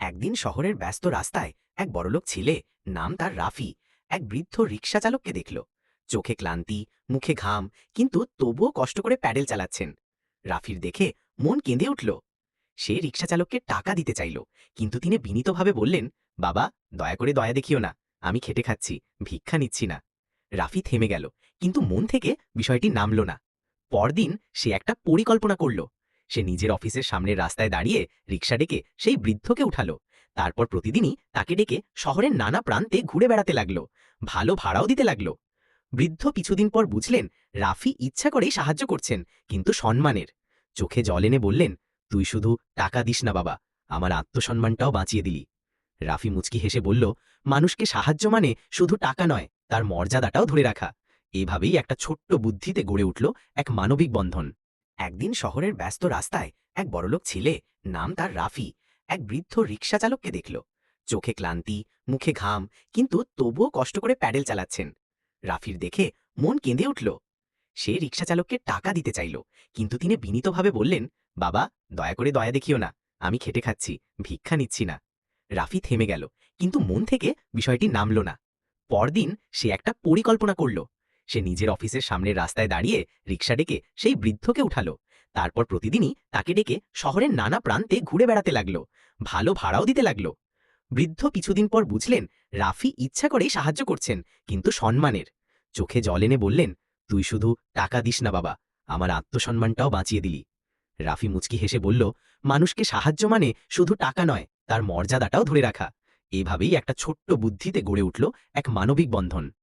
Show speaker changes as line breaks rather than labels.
একদিন শহরের ব্যস্ত রাস্তায় এক বড়লোক ছেলে, নাম তার রাফি, এক বৃদ্ধ রিক্সা চালককে দেখল। চোখে ক্লান্তি, মুখে ঘাম, কিন্তু তবুও কষ্ট করে প্যাডেল চালাচ্ছেন। রাফির দেখে মন কেঁদে উঠল। সে রিক্সা চালককে টাকা দিতে চাইল, কিন্তু তিনি বিনীতভাবে বললেন, বাবা, দয়া করে দয়া দেখিও না, আমি খেটে খাচ্ছি, ভিক্ষা নিচ্ছি না। রাফি থেমে গেল, কিন্তু মন থেকে বিষয়টি নামল না। পরদিন সে একটা পরিকল্পনা করল। সে নিজের অফিসের সামনের রাস্তায় দাঁড়িয়ে রিক্সা ডেকে সেই বৃদ্ধকে উঠালো। তারপর প্রতিদিনই তাকে ডেকে শহরের নানা প্রান্তে ঘুরে বেড়াতে লাগল, ভালো ভাড়াও দিতে লাগল। বৃদ্ধ কিছুদিন পর বুঝলেন, রাফি ইচ্ছা করেই সাহায্য করছেন, কিন্তু সম্মানের। চোখে জল এনে বললেন, তুই শুধু টাকা দিস না বাবা, আমার আত্মসম্মানটাও বাঁচিয়ে দিলি। রাফি মুচকি হেসে বলল, মানুষকে সাহায্য মানে শুধু টাকা নয়, তার মর্যাদাটাও ধরে রাখা। এভাবেই একটা ছোট্ট বুদ্ধিতে গড়ে উঠল এক মানবিক বন্ধন। একদিন শহরের ব্যস্ত রাস্তায় এক বড়লোক ছেলে, নাম তার রাফি, এক বৃদ্ধ রিক্সা চালককে দেখল। চোখে ক্লান্তি, মুখে ঘাম, কিন্তু তবুও কষ্ট করে প্যাডেল চালাচ্ছেন। রাফির দেখে মন কেঁদে উঠল। সে রিক্সা চালককে টাকা দিতে চাইল, কিন্তু তিনি বিনীতভাবে বললেন, বাবা, দয়া করে দয়া দেখিও না, আমি খেটে খাচ্ছি, ভিক্ষা নিচ্ছি না। রাফি থেমে গেল, কিন্তু মন থেকে বিষয়টি নামল না। পরদিন সে একটা পরিকল্পনা করল। সে নিজের অফিসের সামনের রাস্তায় দাঁড়িয়ে রিক্সা ডেকে সেই বৃদ্ধকে উঠালো। তারপর প্রতিদিনই তাকে ডেকে শহরের নানা প্রান্তে ঘুরে বেড়াতে লাগল, ভালো ভাড়াও দিতে লাগল। বৃদ্ধ কিছুদিন পর বুঝলেন, রাফি ইচ্ছা করেই সাহায্য করছেন, কিন্তু সম্মানের। চোখে জল এনে বললেন, তুই শুধু টাকা দিস না বাবা, আমার আত্মসম্মানটাও বাঁচিয়ে দিলি। রাফি মুচকি হেসে বলল, মানুষকে সাহায্য মানে শুধু টাকা নয়, তার মর্যাদাটাও ধরে রাখা। এভাবেই একটা ছোট্ট বুদ্ধিতে গড়ে উঠল এক মানবিক বন্ধন।